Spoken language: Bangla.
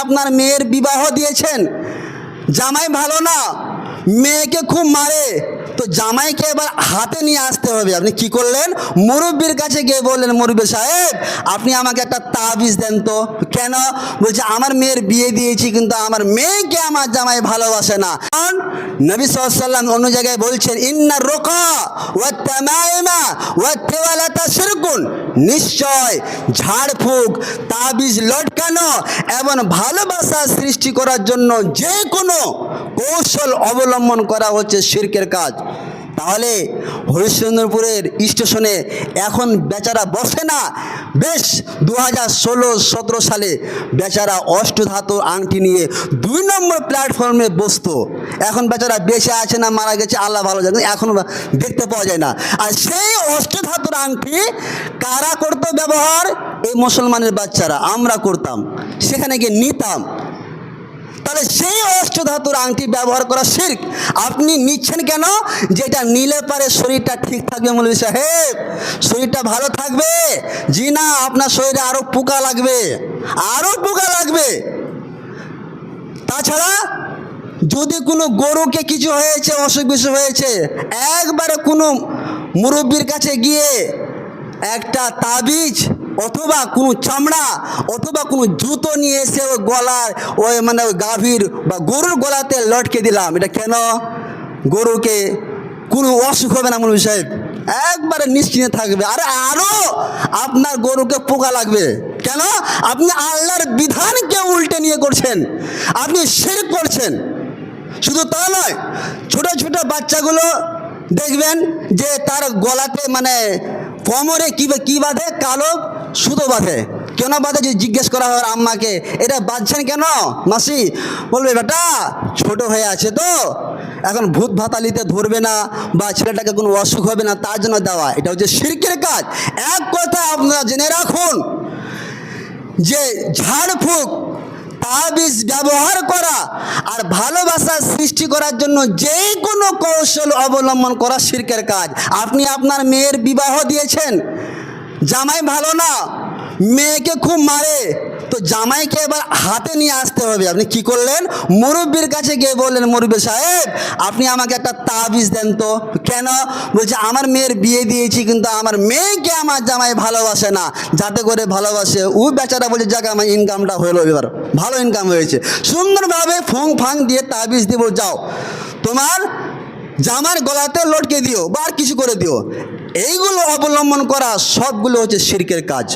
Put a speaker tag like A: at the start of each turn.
A: আপনার মেয়ের বিবাহ দিয়েছেন? জামাই ভালো না মেয়েকে খুব মারে। জামাইকে এবার হাতে নিয়ে আসতে হবে। আপনি কি করলেন? মুরব্বীর কাছে গিয়ে বললেন, মুরব্বী সাহেব, আপনি আমাকে একটা তাবিজ দেন তো। কেন? বলছে, আমার মেয়ের বিয়ে দিয়েছি, কিন্তু আমার মেয়েকে আমার জামাই ভালোবাসে না। কারণ নবী সাল্লাম অন্য জায়গায় বলছেন, ইন্না রোকা ওয়া তামাইমা ওয়া নিশ্চয় ঝাড়ফুঁক, তাবিজ লটকানো এবং ভালোবাসা সৃষ্টি করার জন্য যে কোনো কৌশল অবলম্বন করা হচ্ছে শিরকের কাজ। তাহলে হরিশ্চন্দ্রপুরের স্টেশনে এখন বেচারা বসে না? বেশ দু হাজার ষোলো সতেরো সালে বেচারা অষ্টধাতু আংটি নিয়ে দুই নম্বর প্ল্যাটফর্মে বসত। এখন বেচারা বেঁচে আছে না, মারা গেছে, আল্লাহ ভালো জানে, এখন দেখতে পাওয়া যায় না। আর সেই অষ্টধাতুর আংটি কারা করতো ব্যবহার? এই মুসলমানের বাচ্চারা, আমরা করতাম। সেখানে গিয়ে নিতাম। তাহলে সেই অষ্টধাতুর আংটি ব্যবহার করা শির্ক। আপনি নিচ্ছেন কেন? যেটা নিলে পারে শরীরটা ঠিক থাকবে মৌলভী সাহেব। শরীরটা ভালো থাকবে। জি না, আপনার শরীরে আরও পোকা লাগবে। আরও পোকা লাগবে। তাছাড়া যদি কোনো গরুকে কিছু হয়েছে, অসুখ বিসুখ হয়েছে, একবারে কোনো মুরব্বীর কাছে গিয়ে একটা তাবিজ অথবা কোনো চামড়া অথবা কোনো জুতো নিয়ে এসে ওই গলার ওই মানে ওই গাভীর বা গরুর গলাতে লটকে দিলাম। এটা কেন? গরুকে কোনো অসুখ হবে না মৌলভী সাহেব? একবারে নিশ্চিন্তে থাকবে। আরে আরও আপনার গরুকে পোকা লাগবে। কেন? আপনি আল্লাহর বিধানকে উল্টে নিয়ে করছেন। আপনি শের করছেন। শুধু তা নয়, ছোট ছোট বাচ্চাগুলো দেখবেন যে তার গলাতে মানে কোমরে কি কি বাঁধে? কালো সুতো বাঁধে। কেন বাঁধে যদি জিজ্ঞেস করা হয় আম্মাকে? এটা বাঁধছেন কেন? মাসি, বলবে, বেটা, ছোট হয়ে আছে তো। এখন ভূত ভাতালিতে ধরবে না বা ছেলেটাকে কোনো অসুখ হবে না, তার জন্য দেওয়া। এটা হচ্ছে শিরকের কাজ। এক কথা আপনারা জেনে রাখুন যে ঝাড়ফুঁক তাবিজ ব্যবহার করা আর ভালোবাসা সৃষ্টি করার জন্য যে কোনো কৌশল অবলম্বন করা শিরকের কাজ। আপনি আপনার মেয়ের বিবাহ দিয়েছেন। জামাই ভালো না, মেয়েকে খুব মারে, তো জামাইকে এবার হাতে নিয়ে আসতে হবে। আপনি কি করলেন? মুরব্বীর কাছে গিয়ে বললেন, মুরব্বী সাহেব, আপনি আমাকে একটা তাবিজ দেন তো। কেন? বলছে, আমার মেয়ের বিয়ে দিয়েছি, কিন্তু আমার মেয়েকে আমার জামাই ভালোবাসে না, যাতে করে ভালোবাসে। ও বেচারা বলছে, যাক, আমার ইনকামটা হলো এবার। ভালো ইনকাম হয়েছে। সুন্দরভাবে ফোং ফাং দিয়ে তাবিজ দিব যাও, তোমার জামার গলাতে লটকে দিও বা আর কিছু করে দিও। এইগুলো অবলম্বন করা সবগুলো হচ্ছে শিরকের কাজ।